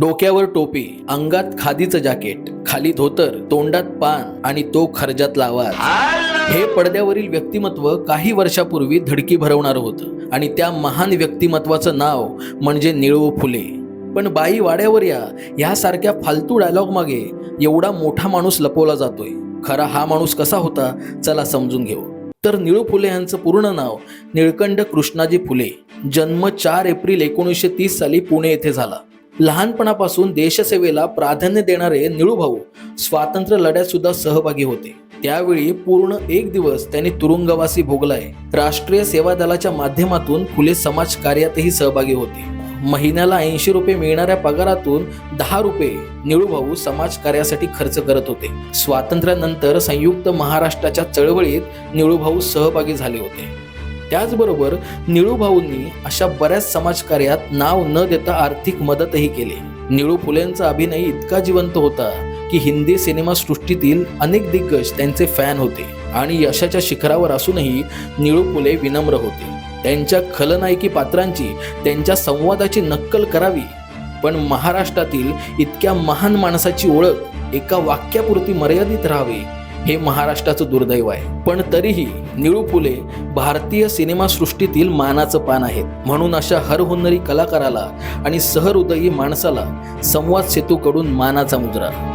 डोक्यावर टोपी अंगात खादीचं जॅकेट खाली धोतर तोंडात पान आणि तो खर्जातला आवाज. हे पडद्यावरील व्यक्तिमत्व काही वर्षापूर्वी धडकी भरवणारं होतं आणि त्या महान व्यक्तिमत्वाचं नाव म्हणजे निळू फुले. पण बाई वाड्यावर या ह्यासारख्या फालतू डायलॉग मागे एवढा मोठा माणूस लपवला जातोय. खरा हा माणूस कसा होता चला समजून घेऊ. तर निळू फुले यांचं पूर्ण नाव निळकंठ कृष्णाजी फुले. जन्म चार एप्रिल एकोणीसशे तीस साली पुणे येथे झाला. लहानपणापासून देशसेवेला प्राधान्य देणारे निळूभाऊ स्वातंत्र्य लढ्यात सुद्धा सहभागी होते. त्यावेळी पूर्ण एक दिवस त्यांनी तुरुंगवासी भोगलाय. राष्ट्रीय सेवा दलाच्या माध्यमातून फुले समाज कार्यातही सहभागी होते. महिन्याला ऐंशी रुपये मिळणाऱ्या पगारातून दहा रुपये निळूभाऊ समाज कार्यासाठी खर्च करत होते. स्वातंत्र्यानंतर संयुक्त महाराष्ट्राच्या चळवळीत निळूभाऊ सहभागी झाले होते. त्याचबरोबर निळूभाऊंनी अशा बऱ्याच समाजकार्यात नाव न देता आर्थिक मदतही केली. निळू फुलेंचा अभिनय इतका जिवंत होता की हिंदी सिनेमा सृष्टीतील अनेक दिग्गज त्यांचे फॅन होते आणि यशाच्या शिखरावर असूनही निळू फुले विनम्र होते. त्यांच्या खलनायकी पात्रांची त्यांच्या संवादाची नक्कल करावी. पण महाराष्ट्रातील इतक्या महान माणसाची ओळख एका वाक्यापुरती मर्यादित राहावी हे महाराष्ट्राचं दुर्दैव आहे. पण तरीही निळू फुले भारतीय सिनेमासृष्टीतील मानाचं पान आहेत. म्हणून अशा हरहुन्नरी कलाकाराला आणि सहृदयी माणसाला संवाद सेतूकडून मानाचा मुद्रा.